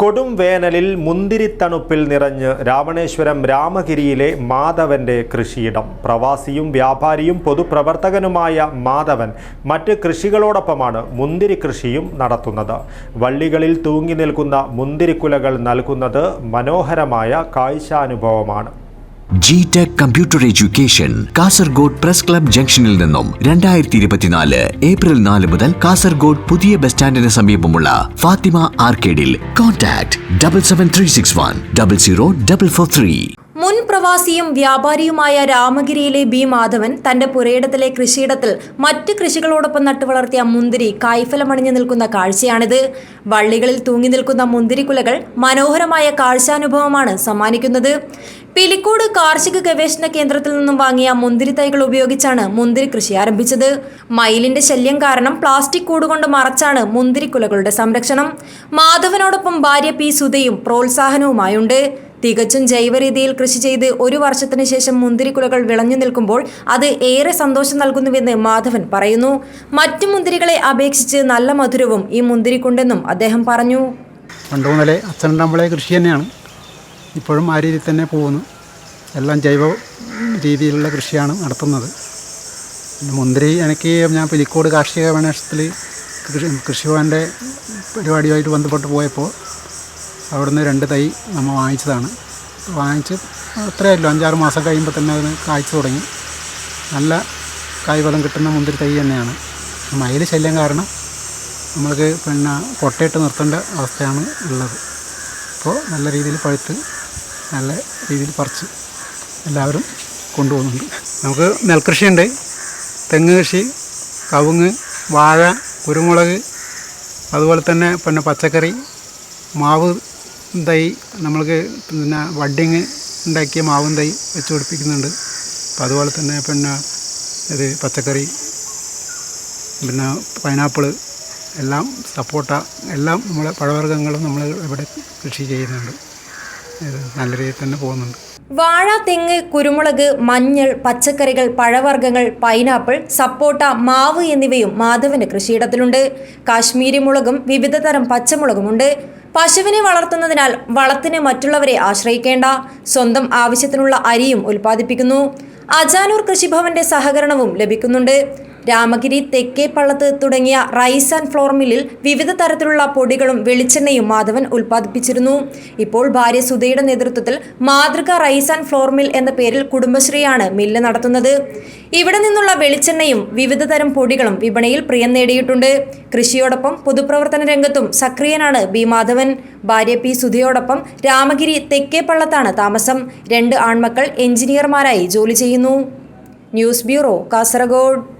കൊടും വേനലിൽ മുന്തിരിത്തണുപ്പിൽ നിറഞ്ഞ് രാവണേശ്വരം രാമഗിരിയിലെ മാധവന്റെ കൃഷിയിടം. പ്രവാസിയും വ്യാപാരിയും പൊതുപ്രവർത്തകനുമായ മാധവൻ മറ്റ് കൃഷികളോടൊപ്പമാണ് മുന്തിരി കൃഷിയും നടത്തുന്നത്. വള്ളികളിൽ തൂങ്ങി നിൽക്കുന്ന മുന്തിരിക്കുലകൾ നൽകുന്നത് മനോഹരമായ കാഴ്ചാനുഭവമാണ്. G tech computer education Kasaragod press club ജംഗ്ഷനിൽ നിന്നും രണ്ടായിരത്തി ഇരുപത്തിനാല് ഏപ്രിൽ നാല് മുതൽ കാസർഗോഡ് പുതിയ ബസ് സ്റ്റാൻഡിന് സമീപമുള്ള Fathima ആർക്കേഡിൽ. Contact double seven three six one double zero double four three മുൻ പ്രവാസിയും വ്യാപാരിയുമായ രാമഗിരിയിലെ ബി മാധവൻ തന്റെ പുരയിടത്തിലെ കൃഷിയിടത്തിൽ മറ്റ് കൃഷികളോടൊപ്പം നട്ടുവളർത്തിയ മുന്തിരി കായ്ഫലമണിഞ്ഞു നിൽക്കുന്ന കാഴ്ചയാണിത്. വള്ളികളിൽ തൂങ്ങി നിൽക്കുന്ന മുന്തിരിക്കുലകൾ മനോഹരമായ കാഴ്ചാനുഭവമാണ് സമ്മാനിക്കുന്നത്. പിലിക്കോട് കാർഷിക ഗവേഷണ കേന്ദ്രത്തിൽ നിന്നും വാങ്ങിയ മുന്തിരി തൈകൾ ഉപയോഗിച്ചാണ് മുന്തിരി കൃഷി ആരംഭിച്ചത്. മയിലിന്റെ ശല്യം കാരണം പ്ലാസ്റ്റിക് കൂടുകൊണ്ട് മറച്ചാണ് മുന്തിരി കുലകളുടെ സംരക്ഷണം. മാധവനോടൊപ്പം ഭാര്യ പി സുധയും പ്രോത്സാഹനവുമായുണ്ട്. തികച്ചും ജൈവരീതിയിൽ കൃഷി ചെയ്ത് ഒരു വർഷത്തിന് ശേഷം മുന്തിരിക്കുലകൾ വിളഞ്ഞു നിൽക്കുമ്പോൾ അത് ഏറെ സന്തോഷം നൽകുന്നുവെന്ന് മാധവൻ പറയുന്നു. മറ്റു മുന്തിരികളെ അപേക്ഷിച്ച് നല്ല മധുരവും ഈ മുന്തിരിക്കുണ്ടെന്നും അദ്ദേഹം പറഞ്ഞു. അച്ഛനുണ്ടാകുമ്പോഴേ കൃഷി തന്നെയാണ്. ഇപ്പോഴും ആ രീതിയിൽ തന്നെ പോകുന്നു. എല്ലാം ജൈവ രീതിയിലുള്ള കൃഷിയാണ് നടത്തുന്നത്. മുന്തിരി എനിക്ക് ഞാൻ പിലിക്കോട് കാർഷിക ഗവേഷണത്തിൽ കൃഷി കൃഷിഭവന്റെ പരിപാടിയുമായിട്ട് ബന്ധപ്പെട്ട് പോയപ്പോൾ അവിടുന്ന് രണ്ട് തൈ നമ്മൾ വാങ്ങിച്ചതാണ്. വാങ്ങിച്ച് അത്രയല്ലോ അഞ്ചാറ് മാസം കഴിയുമ്പോൾ തന്നെ അതിന് കായ്ച്ചു തുടങ്ങി. നല്ല കായ്ഫലം കിട്ടുന്ന മുന്തിരി തൈ തന്നെയാണ്. മയിൽ ശല്യം കാരണം നമ്മൾക്ക് പിന്നെ കൊട്ടയിട്ട് നിർത്തേണ്ട അവസ്ഥയാണ് ഉള്ളത്. അപ്പോൾ നല്ല രീതിയിൽ പഴുത്ത് നല്ല രീതിയിൽ പറിച്ച് എല്ലാവരും കൊണ്ടുപോകുന്നുണ്ട്. നമുക്ക് നെൽകൃഷിയുണ്ട്. തെങ്ങ് കൃഷി കവുങ്ങ് വാഴ കുരുമുളക് അതുപോലെ തന്നെ പിന്നെ പച്ചക്കറി മാവ് തൈ നമ്മൾക്ക് പിന്നെ വഡിങ് ഉണ്ടാക്കിയ മാവും തൈ വെച്ച് പിടിപ്പിക്കുന്നുണ്ട്. അപ്പം അതുപോലെ തന്നെ പിന്നെ ഇത് പച്ചക്കറി പിന്നെ പൈനാപ്പിൾ എല്ലാം സപ്പോട്ട എല്ലാം നമ്മളെ പഴവർഗങ്ങളും നമ്മൾ ഇവിടെ കൃഷി ചെയ്യുന്നുണ്ട്. നല്ല രീതിയിൽ തന്നെ പോകുന്നുണ്ട്. വാഴ തെങ്ങ് കുരുമുളക് മഞ്ഞൾ പച്ചക്കറികൾ പഴവർഗങ്ങൾ പൈനാപ്പിൾ സപ്പോട്ട മാവ് എന്നിവയും മാധവന്റെ കൃഷിയിടത്തിലുണ്ട്. കാശ്മീരി മുളകും വിവിധ തരം പച്ചമുളകുമുണ്ട് പശുവിനെ വളർത്തുന്നതിനാൽ വളത്തിന് മറ്റുള്ളവരെ ആശ്രയിക്കേണ്ട. സ്വന്തം ആവശ്യത്തിനുള്ള അരിയും ഉൽപ്പാദിപ്പിക്കുന്നു. അജാനൂർ കൃഷിഭവന്റെ സഹകരണവും ലഭിക്കുന്നുണ്ട്. രാമഗിരി തെക്കേ പള്ളത്ത് തുടങ്ങിയ റൈസ് ആൻഡ് ഫ്ലോർ മില്ലിൽ വിവിധ തരത്തിലുള്ള പൊടികളും വെളിച്ചെണ്ണയും മാധവൻ ഉൽപ്പാദിപ്പിച്ചിരുന്നു. ഇപ്പോൾ ഭാര്യ സുധയുടെ നേതൃത്വത്തിൽ മാതൃക റൈസ് ആൻഡ് ഫ്ലോർ മിൽ എന്ന പേരിൽ കുടുംബശ്രീയാണ് മില്ല് നടത്തുന്നത്. ഇവിടെ നിന്നുള്ള വെളിച്ചെണ്ണയും വിവിധ തരം പൊടികളും വിപണിയിൽ പ്രിയം നേടിയിട്ടുണ്ട്. കൃഷിയോടൊപ്പം പൊതുപ്രവർത്തന രംഗത്തും സക്രിയനാണ് ബി മാധവൻ. ഭാര്യ പി സുധയോടൊപ്പം രാമഗിരി തെക്കേ പള്ളത്താണ് താമസം. രണ്ട് ആൺമക്കൾ എഞ്ചിനീയർമാരായി ജോലി ചെയ്യുന്നു. News bureau Kasaragod.